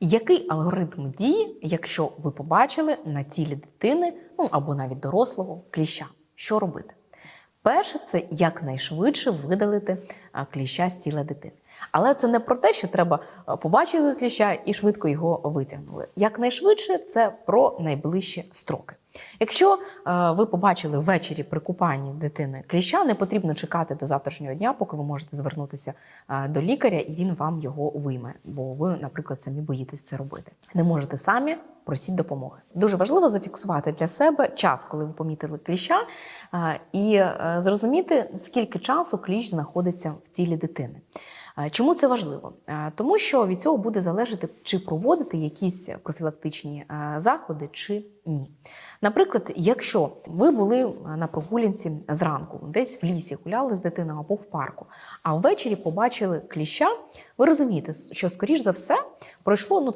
Який алгоритм дії, якщо ви побачили на тілі дитини, ну або навіть дорослого кліща? Що робити? Перше, це якнайшвидше видалити кліща з тіла дитини. Але це не про те, що треба а, побачили кліща і швидко його витягнули. Якнайшвидше це про найближчі строки. Якщо ви побачили ввечері при купанні дитини кліща, не потрібно чекати до завтрашнього дня, поки ви можете звернутися до лікаря і він вам його вийме, бо ви, наприклад, самі боїтесь це робити. Не можете самі. Просіть допомоги. Дуже важливо зафіксувати для себе час, коли ви помітили кліща, е, і е, зрозуміти, скільки часу кліщ знаходиться в тілі дитини. Е, Чому це важливо? Е, Тому що від цього буде залежати, чи проводити якісь профілактичні е, заходи, чи ні. Наприклад, якщо ви були на прогулянці зранку, десь в лісі гуляли з дитиною або в парку, а ввечері побачили кліща, ви розумієте, що скоріш за все пройшло ну